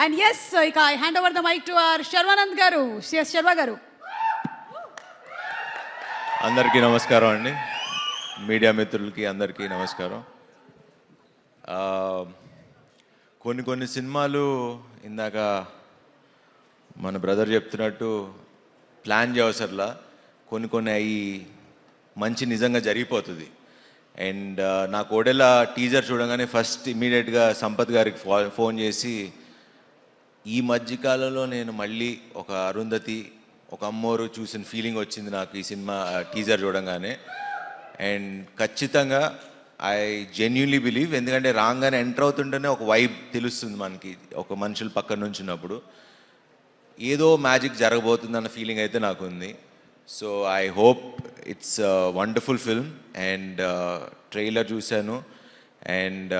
And yes ఇక I hand over the mike to R Sharwanand garu CS Sharma గారు అందరికీ నమస్కారం అండి. మీడియా మిత్రులకి అందరికీ నమస్కారం. కొన్ని కొన్ని సినిమాలు ఇందాక మన బ్రదర్ చెప్తున్నట్టు ప్లాన్ చేయవసరలా కొన్ని కొన్ని అవి మంచి నిజంగా జరిగిపోతుంది. అండ్ నా కోడెల టీజర్ చూడగానే ఫస్ట్ ఇమీడియట్గా సంపత్ గారికి ఫో- ఫోన్ చేసి ఈ మధ్యకాలంలో నేను మళ్ళీ ఒక అరుంధతి ఒక అమ్మోరు చూసిన ఫీలింగ్ వచ్చింది నాకు ఈ సినిమా టీజర్ చూడంగానే. అండ్ ఖచ్చితంగా ఐ జెన్యున్లీ బిలీవ్ ఎందుకంటే రాగానే ఎంటర్ అవుతుంటేనే ఒక వైబ్ తెలుస్తుంది మనకి ఒక మనుషులు పక్కన నుంచున్నప్పుడు. ఏదో మ్యాజిక్ జరగబోతుందన్న ఫీలింగ్ అయితే నాకు ఉంది so I hope it's wonderful film and trailer చూశాను. అండ్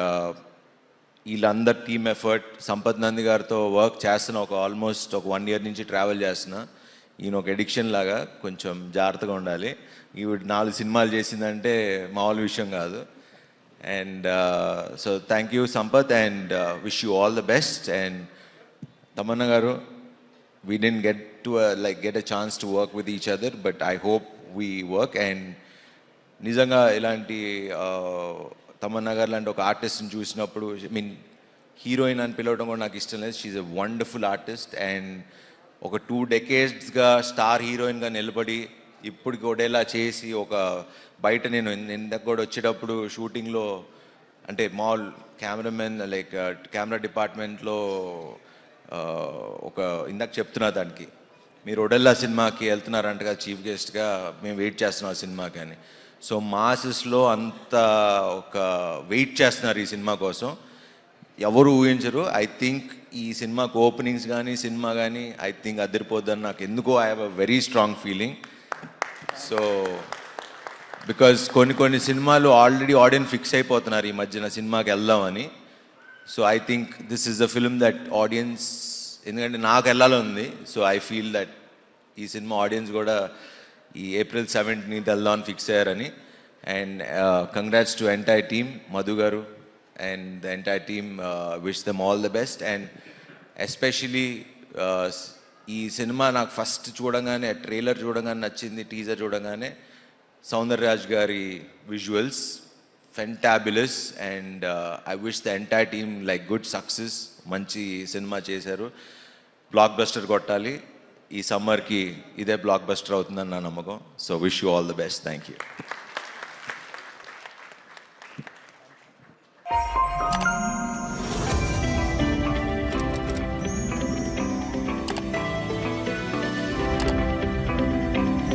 వీళ్ళందరి టీమ్ ఎఫర్ట్ సంపత్ నంది గారితో వర్క్ చేస్తున్న ఒక ఆల్మోస్ట్ ఒక వన్ ఇయర్ నుంచి ట్రావెల్ చేస్తున్న ఈయన ఒక ఎడిక్షన్ లాగా కొంచెం జాగ్రత్తగా ఉండాలి. ఈవిడ నాలుగు సినిమాలు చేసిందంటే మామూలు విషయం కాదు. And so thank you Sampath and wish you all the best and Tamannaah garu we then get to like get a chance to work with each other but I hope we work and నిజంగా ఇలాంటి uh, Tamannaah గారు లాంటి ఒక ఆర్టిస్ట్ని చూసినప్పుడు I mean heroine అని పిలవడం కూడా నాకు ఇష్టం లేదు. She's a wonderful artist and ఒక టూ డెకేడ్స్గా స్టార్ హీరోయిన్గా నిలబడి ఇప్పుడు కూడా చేసి ఒక బయట నేను ఇందాక కూడా వచ్చేటప్పుడు షూటింగ్లో అంటే మాల్ కెమెరామెన్ లైక్ కెమెరా డిపార్ట్మెంట్లో ఒక ఇందాక చెప్తున్నా దానికి మీరు ఒడెల్లా సినిమాకి వెళ్తున్నారంట కదా చీఫ్ గెస్ట్గా మేము వెయిట్ చేస్తున్నాం ఆ సినిమాకి అని. సో మాసెస్లో అంత ఒక వెయిట్ చేస్తున్నారు ఈ సినిమా కోసం. ఎవరు ఊహించరు. ఐ థింక్ ఈ సినిమాకు ఓపెనింగ్స్ కానీ సినిమా కానీ ఐ థింక్ అదిరిపోద్దని నాకు ఎందుకో I have a very strong feeling. So because కొన్ని కొన్ని సినిమాలు ఆల్రెడీ ఆడియన్స్ ఫిక్స్ అయిపోతున్నారు ఈ మధ్యన సినిమాకి వెళ్దామని. So I think this is the film that audience ఎందుకంటే నాకు వెళ్ళాలని సో ఐ ఫీల్ దట్ ఈ సినిమా ఆడియన్స్ కూడా ఈ ఏప్రిల్ సెవెంత్ని వెళ్దామని ఫిక్స్ అయ్యారని. And congrats to entire team Madhu garu and the entire team wish them all the best and especially ఈ సినిమా నాకు ఫస్ట్ చూడగానే ట్రైలర్ చూడగానే నచ్చింది టీజర్ చూడగానే సౌందర్యరాజ్ గారి visuals fantabulous and I wish the entire team like good success మంచి cinema చేశారు. Blockbuster కొట్టాలి. ఈ సమ్మర్కి ఇదే బ్లాక్ బస్టర్ అవుతుందని నా నమ్మకం. So wish you all the best thank you